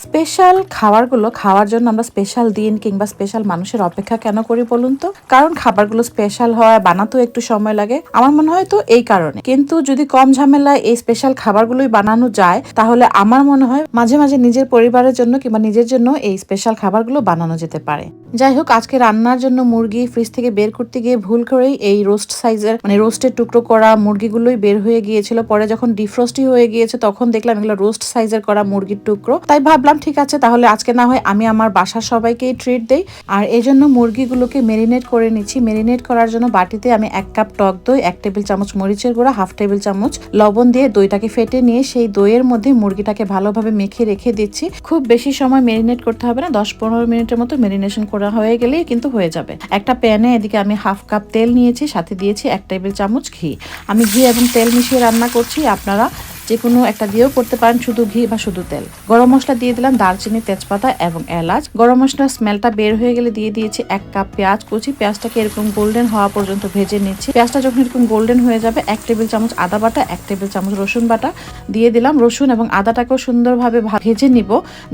Special খাবারগুলো খাওয়ার জন্য আমরা স্পেশাল দিন কিংবা স্পেশাল মানুষের অপেক্ষা কেন করি বলুন তো? কারণ খাবারগুলো স্পেশাল হয়, বানাতেও একটু সময় লাগে। আমার মনে হয় তো এই কারণে। কিন্তু যদি কম ঝামেলায় এই স্পেশাল খাবারগুলোই বানানো যায়, তাহলে আমার মনে হয় মাঝে মাঝে নিজের পরিবারের জন্য কিংবা নিজের জন্য এই স্পেশাল খাবারগুলো বানানো যেতে পারে। যাই হোক, আজকে রান্নার জন্য মুরগি ফ্রিজ থেকে বের করতে গিয়ে ভুল করেই এই রোস্ট সাইজের মানে রোস্টের টুকরো করা মুরগিগুলোই বের হয়ে গিয়েছিল। পরে যখন ডিফ্রস্টই হয়ে গিয়েছে, তখন দেখলাম এগুলো রোস্ট সাইজের করা মুরগির টুকরো। তাই ভাবলাম, ঠিক আছে, তাহলে আজকে না হয় আমি আমার বাসার সবাইকেই ট্রিট দেই। আর এই জন্য মুরগিগুলোকে মেরিনেট করে নিচ্ছি। মেরিনেট করার জন্য বাটিতে আমি এক কাপ টক দই, এক টেবিল চামচ মরিচের গুঁড়া হাফ টেবিল চামচ লবণ দিয়ে দইটাকে ফেটে নিয়ে সেই দইয়ের মধ্যে মুরগিটাকে ভালোভাবে মেখে রেখে দিচ্ছি। খুব বেশি সময় মেরিনেট করতে হবে না, দশ পনেরো মিনিটের মতো মেরিনেশন করা হয়ে গেলেই কিন্তু হয়ে যাবে। একটা প্যানে এদিকে আমি হাফ কাপ তেল নিয়েছি, সাথে দিয়েছি এক টেবিল চামচ ঘি। আমি ঘি এবং তেল মিশিয়ে রান্না করছি, আপনারা যে কোনো একটা দিয়েও করতে পারেন শুধু ঘি বা শুধু তেল। গরম মশলা দিয়ে দিলাম দারচিনি, তেজপাতা এবং এলাচ। গরম মশলার স্মেলটা বের হয়ে গেলে দিয়ে দিয়েছি এক কাপ পেঁয়াজ কুচি। পেঁয়াজটাকে এরকম গোল্ডেন হওয়া পর্যন্ত ভেজে নিচ্ছি। পেঁয়াজটা যখন এরকম গোল্ডেন হয়ে যাবে, এক টেবিল চামচ আদা বাটা, এক টেবিল চামচ রসুন বাটা দিয়ে দিলাম। রসুন এবং আদাটাকেও সুন্দরভাবে ভেজে নিব।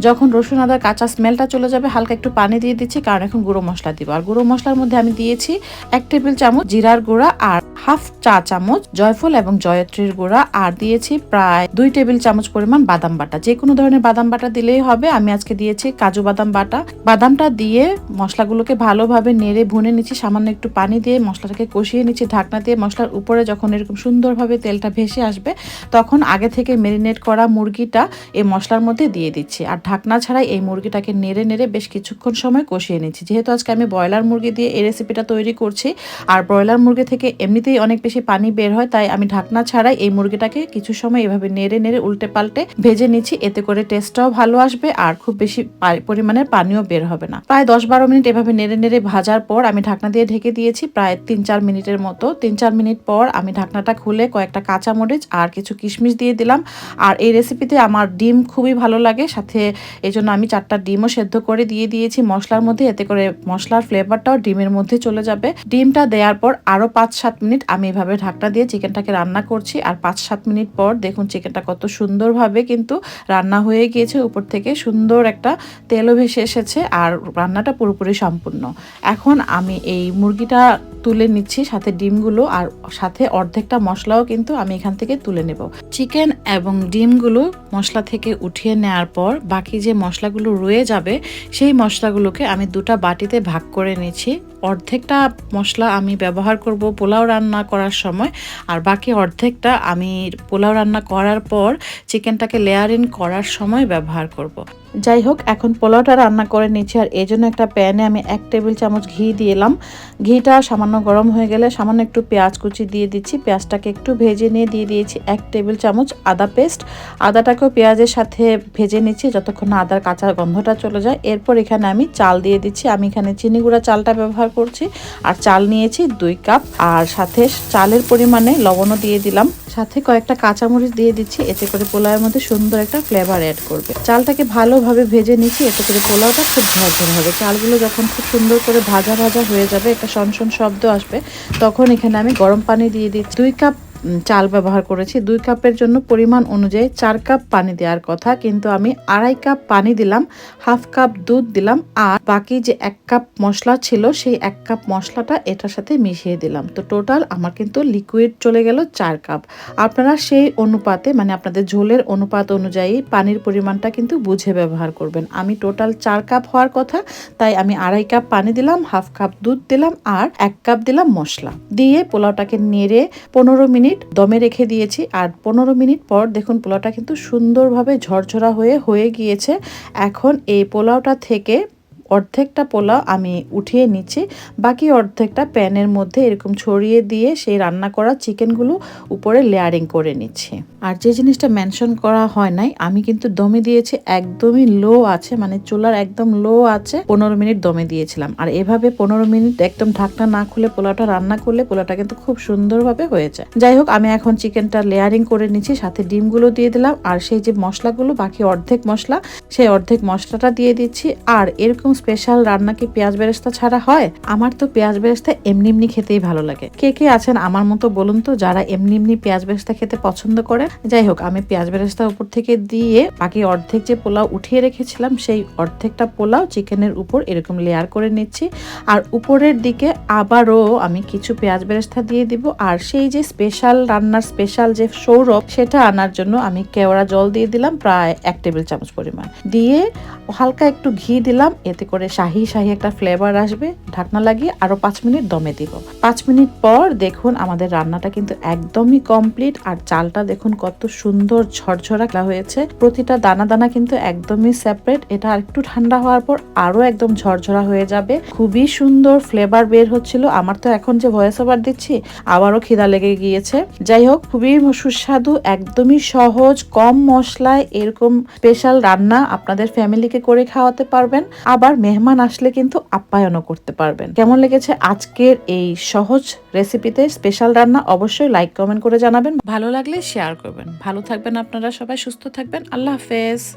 যখন রসুন আদার কাঁচা স্মেলটা চলে যাবে, হালকা একটু পানি দিয়ে দিচ্ছি, কারণ এখন গুঁড়ো মশলা দিব। আর গুঁড়ো মশলার মধ্যে আমি দিয়েছি এক টেবিল চামচ জিরার গুঁড়া আর হাফ চা চামচ জয়ফল এবং জয়ত্রীর গুঁড়া। আর দিয়েছি প্রায় দুই টেবিল চামচ পরিমাণ বাদাম বাটা। যে কোনো ধরনের বাদাম বাটা দিলেই হবে। আমি আজকে দিয়েছি কাজু বাদাম বাটা। বাদামটা দিয়ে মশলাগুলোকে ভালোভাবে নেড়ে ভুনে নিচ্ছি। সামান্য একটু পানি দিয়ে মশলাটাকে কষিয়ে নিচ্ছি। ঢাকনা দিয়ে মশলার উপরে যখন এরকম সুন্দরভাবে তেলটা ভেসে আসবে, তখন আগে থেকে মেরিনেট করা মুরগিটা এই মশলার মধ্যে দিয়ে দিচ্ছি। আর ঢাকনা ছাড়াই এই মুরগিটাকে নেড়ে নেড়ে বেশ কিছুক্ষণ সময় কষিয়ে নিচ্ছি। যেহেতু আজকে আমি ব্রয়লার মুরগি দিয়ে এই রেসিপিটা তৈরি করছি, আর ব্রয়লার মুরগি থেকে এমনিতেই অনেক বেশি পানি বের হয়, তাই আমি ঢাকনা ছাড়াই এই মুরগিটাকে কিছু সময় এভাবে নেড়ে নেড়ে উল্টে পাল্টে ভেজে নিচ্ছি। এতে করে টেস্টটাও ভালো আসবে আর খুব বেশি পা- পরিমাণের পানিও বের হবে না। প্রায় দশ বারো মিনিট এভাবে নেড়ে নেড়ে ভাজার পর আমি ঢাকনা দিয়ে ঢেকে দিয়েছি। প্রায় তিন চার মিনিটের মতো। তিন চার মিনিট পর আমি ঢাকনাটা খুলে কয়েকটা কাঁচামরিচ আর কিছু কিশমিশ দিয়ে দিলাম। আর এই রেসিপিতে আমার ডিম খুবই ভালো লাগে। সাথে এই জন্য আমি চারটা ডিমও সেদ্ধ করে দিয়ে দিয়েছি মশলার মধ্যে। এতে করে মশলার ফ্লেভারটাও ডিমের মধ্যে চলে যাবে। ডিমটা দেওয়ার পর আরও পাঁচ সাত মিনিট আমি এভাবে ঢাকনা দিয়ে চিকেনটাকে রান্না করছি। আর পাঁচ সাত মিনিট পর দেখুন চিকেনটা কত সুন্দরভাবে কিন্তু রান্না হয়ে গিয়েছে। উপর থেকে সুন্দর একটা তেলও ভেসে এসেছে আর রান্নাটা পুরোপুরি সম্পূর্ণ। এখন আমি এই মুরগিটা তুলে নিচ্ছি, সাথে ডিমগুলো আর সাথে অর্ধেকটা মশলাও কিন্তু আমি এখান থেকে তুলে নেব। চিকেন এবং ডিমগুলো মশলা থেকে উঠিয়ে নেওয়ার পর বাকি যে মশলাগুলো রয়ে যাবে, সেই মশলাগুলোকে আমি দুটা বাটিতে ভাগ করে নিচ্ছি। অর্ধেকটা মশলা আমি ব্যবহার করব পোলাও রান্না করার সময় আর বাকি অর্ধেকটা আমি পোলাও রান্না করার পর চিকেনটাকে লেয়ারিং করার সময় ব্যবহার করব। যাই হোক, এখন পোলাওটা রান্না করে নিচ্ছি আর এই জন্য একটা প্যানে আমি এক টেবিল চামচ ঘি দিলাম ঘিটা সামান্য গরম হয়ে গেলে সামান্য একটু পেঁয়াজ কুচি দিয়ে দিচ্ছি। পেঁয়াজটাকে একটু ভেজে নিয়ে দিয়ে দিয়েছি এক টেবিল চামচ আদা পেস্ট। আদাটাকেও পেঁয়াজের সাথে ভেজে নিচ্ছি যতক্ষণ না আদার কাঁচা গন্ধটা চলে যায়। এরপর এখানে আমি চাল দিয়ে দিচ্ছি। আমি এখানে চিনি গুঁড়া চালটা ব্যবহার করছি। আর চাল নিয়েছি দুই কাপ। আর সাথে চালের পরিমাণে লবণও দিয়ে দিলাম। সাথে কয়েকটা কাঁচামরিচ দিয়ে দিচ্ছি। এতে করে পোলাওয়ের মধ্যে সুন্দর একটা ফ্লেভার অ্যাড করবে। চালটাকে ভালোভাবে ভেজে নিচ্ছি। এতে করে পোলাওটা খুব ঝরঝরে হবে। চালগুলো যখন খুব সুন্দর করে ভাজা ভাজা হয়ে যাবে একটা শনশন শব্দ আসবে তখন এখানে আমি গরম পানি দিয়ে দিচ্ছি। দুই কাপ চাল ব্যবহার করেছি। দুই কাপের জন্য পরিমাণ অনুযায়ী চার কাপ পানি দেওয়ার কথা, কিন্তু আমি আড়াই কাপ পানি দিলাম, হাফ কাপ দুধ দিলাম, আর বাকি যে এক কাপ মশলা ছিল, সেই এক কাপ মশলাটা এটার সাথে মিশিয়ে দিলাম। তো টোটাল আমার কিন্তু লিকুইড চলে গেল চার কাপ। আপনারা সেই অনুপাতে মানে আপনাদের ঝোলের অনুপাত অনুযায়ী পানির পরিমাণটা কিন্তু বুঝে ব্যবহার করবেন। আমি টোটাল চার কাপ হওয়ার কথা, তাই আমি আড়াই কাপ পানি দিলাম, হাফ কাপ দুধ দিলাম, আর এক কাপ দিলাম মশলা। দিয়ে পোলাওটাকে নেড়ে পনেরো মিনিট দমে রেখে দিয়েছি আর পনেরো মিনিট পর দেখুন পোলাওটা কিন্তু সুন্দরভাবে ঝরঝরা হয়ে হয়ে গিয়েছে। এখন এই পোলাওটা থেকে অর্ধেকটা পোলাও আমি উঠিয়ে নিচ্ছি। বাকি অর্ধেকটা প্যানের মধ্যে এরকম ছড়িয়ে দিয়ে সেই রান্না করা চিকেনগুলো উপরে লেয়ারিং করে নিচ্ছি। আর যে জিনিসটা মেনশন করা হয় নাই, আমি কিন্তু দমে দিয়েছি, একদমই লো আছে মানে চুলার একদম লো আছে, পনেরো মিনিট দমে দিয়েছিলাম। আর এভাবে পনেরো মিনিট একদম ঢাকনা না খুলে পোলাওটা রান্না করলে পোলাওটা কিন্তু খুব সুন্দরভাবে হয়ে যায়। যাই হোক, আমি এখন চিকেনটা লেয়ারিং করে নিচ্ছি, সাথে ডিমগুলো দিয়ে দিলাম, আর সেই যে মশলাগুলো, বাকি অর্ধেক মশলা, সেই অর্ধেক মশলাটা দিয়ে দিচ্ছি, আর এরকম স্পেশাল রান্না কি পেঁয়াজ বেরেস্তা ছাড়া হয়? আমার তো পেঁয়াজ বেরেস্তা এমনি এমনি খেতেই ভালো লাগে। কে কে আছেন আমার মতো বলুন তো, যারা এমনি এমনি পেঁয়াজ বেরেস্তা খেতে পছন্দ করে? যাই হোক, আমি পেঁয়াজ বেরেস্তা উপর থেকে দিয়ে বাকি অর্ধেক যে পোলাও উঠিয়ে রেখেছিলাম, সেই অর্ধেকটা পোলাও চিকেনের উপর এরকম লেয়ার করে নিচ্ছি। আর উপরের দিকে আবারও আমি কিছু পেঁয়াজ বেরেস্তা দিয়ে দিব। আর সেই যে স্পেশাল রান্নার স্পেশাল যে সৌরভ, সেটা আনার জন্য আমি কেওড়া জল দিয়ে দিলাম, প্রায় এক টেবিল চামচ পরিমাণ। দিয়ে হালকা একটু ঘি দিলাম, এতে করে শাহি শাহি একটা ফ্লেভার আসবে, ঢাকনা লাগিয়ে আরও পাঁচ মিনিট দমে দিব। পাঁচ মিনিট পর দেখুন আমাদের রান্নাটা কিন্তু একদমই কমপ্লিট আর চালটা দেখুন কত সুন্দর ঝরঝরা হয়েছে। প্রতিটা দানা দানা কিন্তু একদমই সেপারেট এটা আর একটু ঠান্ডা হওয়ার পর আরও একদম ঝরঝরা হয়ে যাবে। খুবই সুন্দর ফ্লেভার বের হচ্ছিল, আমার তো এখন যে ভয়েস ওভার দিচ্ছি আবারও খিদা লেগে গিয়েছে। যাই হোক, খুবই সুস্বাদু, একদমই সহজ, কম মশলায় এরকম স্পেশাল রান্না আপনাদের ফ্যামিলিকে করে খাওয়াতে পারবেন। আবার মেহমান আসলে কিন্তু আপ্যায়নও করতে পারবেন। কেমন লেগেছে আজকের এই সহজ রেসিপিতে স্পেশাল রান্না অবশ্যই লাইক, কমেন্ট করে জানাবেন। ভালো লাগলে শেয়ার করবেন। ভালো থাকবেন আপনারা সবাই, সুস্থ থাকবেন। আল্লাহ হাফেজ।